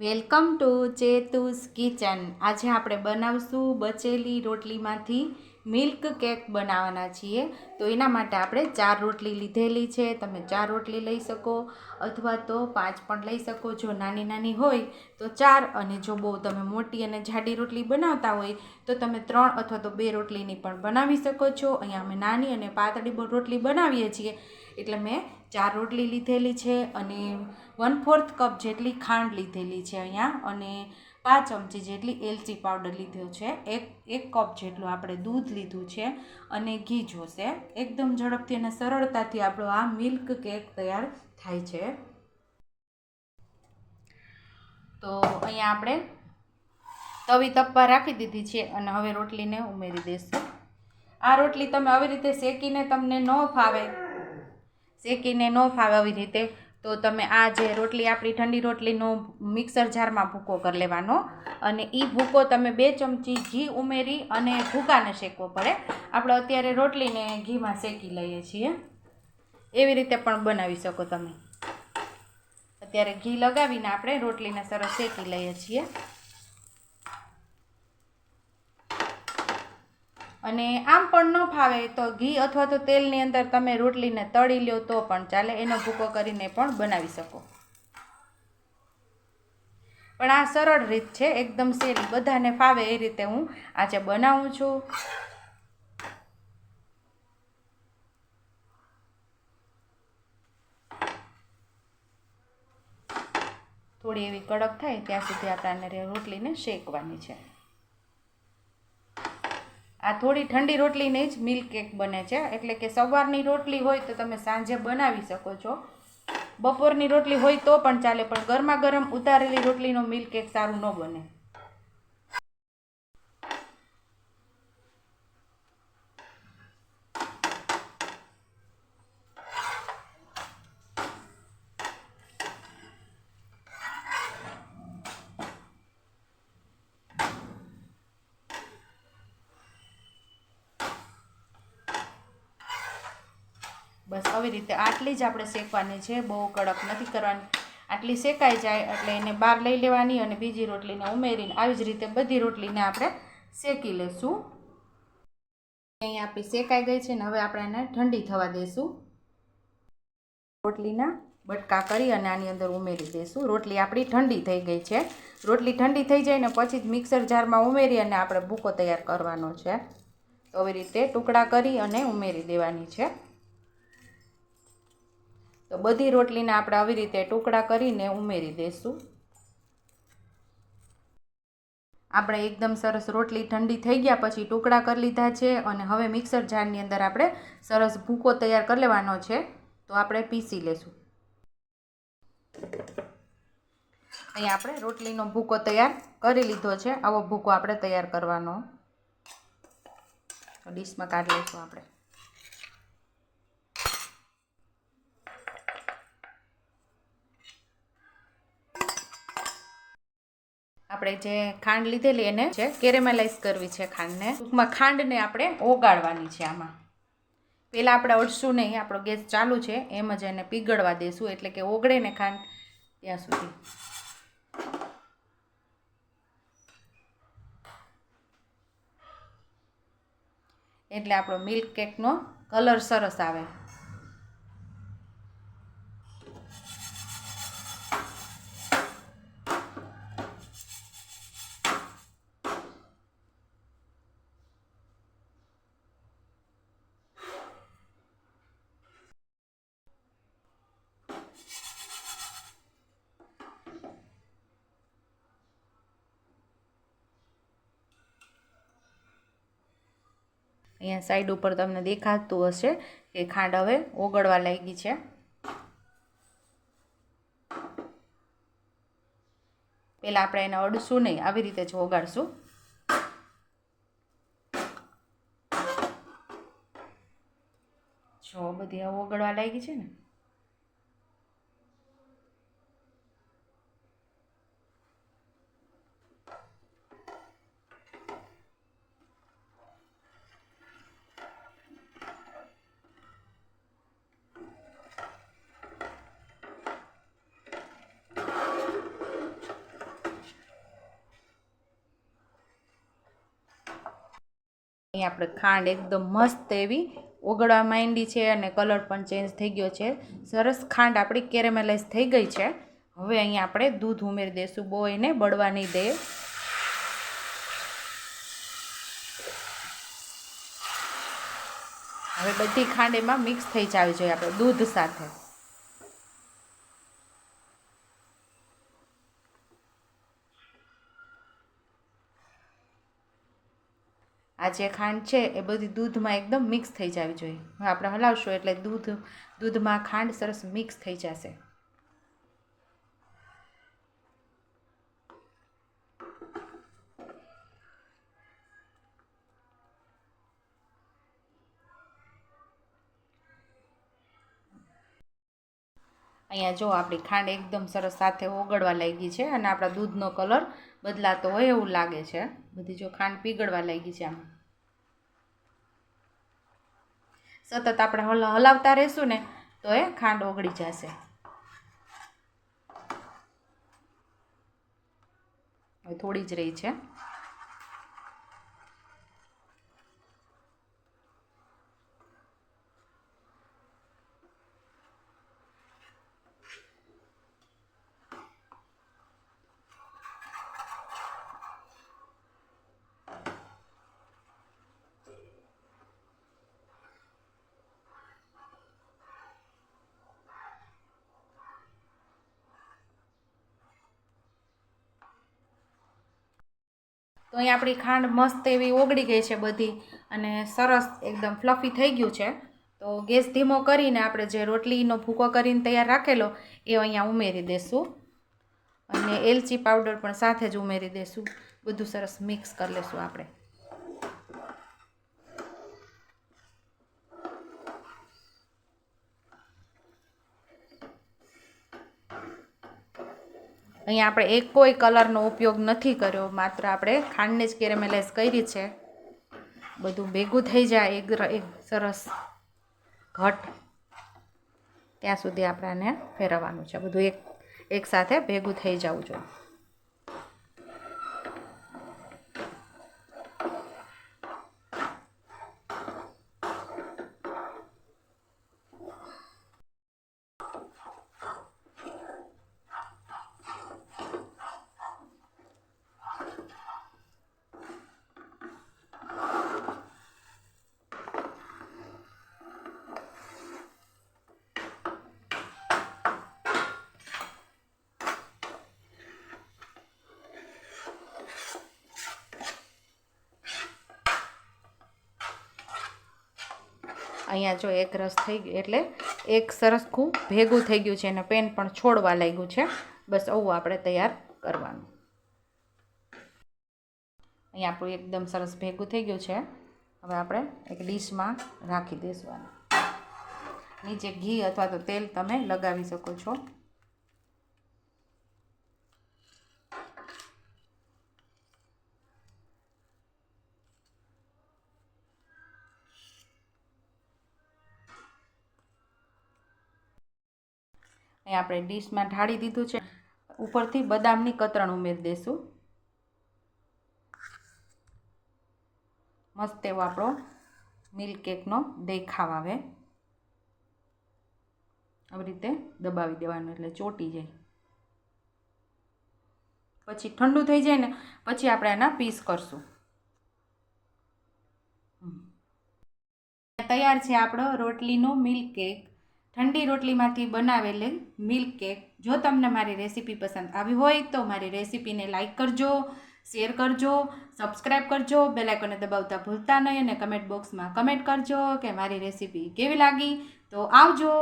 Welcome to ચેતુસ kitchen. આજે આપણે બનાવશું બચેલી રોટલીમાંથી મિલ્ક કેક બનાવવાના છીએ. તો એના માટે આપણે ચાર રોટલી લીધેલી છે. તમે ચાર રોટલી લઈ શકો અથવા તો પાંચ પણ લઈ શકો. જો નાની નાની હોય તો ચાર અને જો બહુ તમે મોટી અને જાડી રોટલી બનાવતા હોય તો તમે ત્રણ અથવા તો બે રોટલીની પણ બનાવી શકો છો. અહીંયા અમે નાની અને પાતળી રોટલી બનાવીએ છીએ. એટલે મેં ચાર રોટલી લીધેલી છે અને વન ફોર્થ કપ જેટલી ખાંડ લીધેલી છે અહીંયા. અને પાંચ ચમચી જેટલી એલચી પાવડર લીધો છે. એક એક કપ જેટલું આપણે દૂધ લીધું છે અને ઘી જોશે. એકદમ ઝડપથી અને સરળતાથી આપણો આ મિલ્ક કેક તૈયાર થાય છે. તો અહીંયા આપણે તવી તપવા રાખી દીધી છે અને હવે રોટલીને ઉમેરી દઈશું આ રોટલી તમે આવી રીતે શેકીને તમને ન ફાવે. શેકીને ન ફાવે આવી રીતે. તો તમે આ જે રોટલી, આપણી ઠંડી રોટલીનો મિક્સર જારમાં ભૂકો કરી લેવાનો અને એ ભૂકો તમે બે ચમચી ઘી ઉમેરી અને ભૂકાને શેકવો પડે. આપણે અત્યારે રોટલીને ઘીમાં શેકી લઈએ છીએ. એવી રીતે પણ બનાવી શકો તમે. અત્યારે ઘી લગાવીને આપણે રોટલીને સરસ શેકી લઈએ છીએ. અને આમ પણ ન ફાવે તો ઘી અથવા તો તેલની અંદર તમે રોટલીને તળી લો તો પણ ચાલે. એનો ભૂકો કરીને પણ બનાવી શકો. પણ આ સરળ રીત છે, એકદમ સહેલી બધાને ફાવે એ રીતે હું આજે બનાવું છું. થોડી એવી કડક થાય, ત્યાં સુધી આપણે રોટલીને શેકવાની છે. આ થોડી ઠંડી રોટલીને જ મિલ્ક કેક બને છે. એટલે કે સવારની રોટલી હોય તો તમે સાંજે બનાવી શકો છો. બપોરની રોટલી હોય તો પણ ચાલે, પણ ગરમા ગરમ ઉતારેલી રોટલીનો મિલ્ક કેક સારું ન બને. બસ આવી રીતે આટલી જ આપણે શેકવાની છે, બહુ કડક નથી કરવાની. આટલી શેકાઈ જાય એટલે એને બહાર લઈ લેવાની અને બીજી રોટલીને ઉમેરીને આવી જ રીતે બધી રોટલીને આપણે શેકી લેશું. અહીંયા આપણી શેકાઈ ગઈ છે ને હવે આપણે એને ઠંડી થવા દઈશું રોટલીના બટકા કરી અને આની અંદર ઉમેરી દઈશું રોટલી આપણી ઠંડી થઈ ગઈ છે. રોટલી ઠંડી થઈ જાય ને પછી જ મિક્સર જારમાં ઉમેરી અને આપણે ભૂકો તૈયાર કરવાનો છે. તો આવી રીતે ટુકડા કરી અને ઉમેરી દેવાની છે. તો બધી રોટલીને આપણે આવી રીતે ટુકડા કરીને ઉમેરી દઈશું આપણે એકદમ સરસ રોટલી ઠંડી થઈ ગયા પછી ટુકડા કરી લીધા છે અને હવે મિક્સર જારની અંદર આપણે સરસ ભૂકો તૈયાર કરી લેવાનો છે તો આપણે પીસી લેશું. અહીંયા આપણે રોટલીનો ભૂકો તૈયાર કરી લીધો છે. આવો ભૂકો આપણે તૈયાર કરવાનો. ડીશમાં કાઢી લઈશું આપણે. આપણે જે ખાંડ લીધેલી એને છે કેરેમેલાઇઝ કરવી છે ખાંડને. ટૂંકમાં ખાંડને આપણે ઓગાળવાની છે આમાં. પહેલાં આપણે અડશું નહીં, આપણો ગેસ ચાલુ છે, એમ જ એને પીગળવા દેશું, એટલે કે ઓગળે ને ખાંડ ત્યાં સુધી. એટલે આપણો મિલ્ક કેકનો કલર સરસ આવે. અહીંયા સાઈડ ઉપર તમને દેખાતું હશે કે ખાંડ હવે ઓગળવા લાગી છે. પહેલાં આપણે એને અડશું નહીં, આવી રીતે જ ઓગાળશું. જો બધી ઓગળવા લાગી છે ને. અહીં આપણે ખાંડ એકદમ મસ્ત એવી ઓગળવા માંડી છે અને કલર પણ ચેન્જ થઈ ગયો છે. સરસ ખાંડ આપણી કેરેમેલાઇઝ થઈ ગઈ છે. હવે અહીં આપણે દૂધ ઉમેરી દઈશું બહુ એને બળવા નહીં દે હવે બધી ખાંડ એમાં મિક્સ થઈ જવી જોઈએ આપણે દૂધ સાથે. આ જે ખાંડ છે એ બધી દૂધમાં એકદમ મિક્સ થઈ જવી જોઈએ. આપણે હલાવશું એટલે દૂધ, દૂધમાં ખાંડ સરસ મિક્સ થઈ જશે. અહીંયા જો આપણી ખાંડ એકદમ સરસ સાથે ઓગળવા લાગી છે અને આપણા દૂધનો કલર બદલાતો હોય એવું લાગે છે. બધી જો ખાંડ પીગળવા લાગી છે આમ. સતત આપણે હલ હલાવતા રહેશું ને તો એ ખાંડ ઓગળી જશે. થોડી જ રહી છે. અહીં આપણી ખાંડ મસ્ત એવી ઓગળી ગઈ છે બધી અને સરસ એકદમ ફ્લફી થઈ ગયું છે. તો ગેસ ધીમો કરીને આપણે જે રોટલીનો ભૂકો કરીને તૈયાર રાખેલો, એ અહીંયા ઉમેરી દઈશું અને એલચી પાવડર પણ સાથે જ ઉમેરી દઈશું બધું સરસ મિક્સ કરી લઈશું આપણે. અહીંયા આપણે એક કોઈ કલરનો ઉપયોગ નથી કર્યો, માત્ર આપણે ખાંડને જ કેરેમેલાઇઝ કરી છે. બધું ભેગું થઈ જાય, એક એક સરસ ઘટ. ત્યાં સુધી આપણે આને ફેરવવાનું છે. બધું એક એકસાથે ભેગું થઈ જવું જોઈએ. અહીંયા જો એક રસ થઈ ગયો એટલે એક સરસ ખૂબ ભેગું થઈ ગયું છે અને પેન પણ છોડવા લાગ્યું છે. બસ આવું આપણે તૈયાર કરવાનું. અહીંયા આપણું એકદમ સરસ ભેગું થઈ ગયું છે. હવે આપણે એક ડીશમાં રાખી દઈશું નીચે ઘી અથવા તો તેલ તમે લગાવી શકો છો. અહીં આપણે ડીશમાં ઢાળી દીધું છે. ઉપરથી બદામની કતરણ ઉમેરી દઈશું મસ્ત એવો આપણો મિલ્કેકનો દેખાવ આવે. આવી રીતે દબાવી દેવાનું એટલે ચોટી જાય. પછી ઠંડુ થઈ જાય ને પછી આપણે એના પીસ કરશું. તૈયાર છે આપણો રોટલીનો મિલ્ક કેક ઠંડી રોટલીમાંથી બનાવેલી મિલ્ક કેક જો તમને મારી રેસીપી પસંદ આવી હોય તો મારી રેસીપીને લાઇક કરજો શેર કરજો સબસ્ક્રાઈબ કરજો બેલાઇકોને દબાવતા ભૂલતા નહીં અને કમેન્ટ બોક્સમાં કમેન્ટ કરજો કે મારી રેસીપી કેવી લાગી. તો આવજો.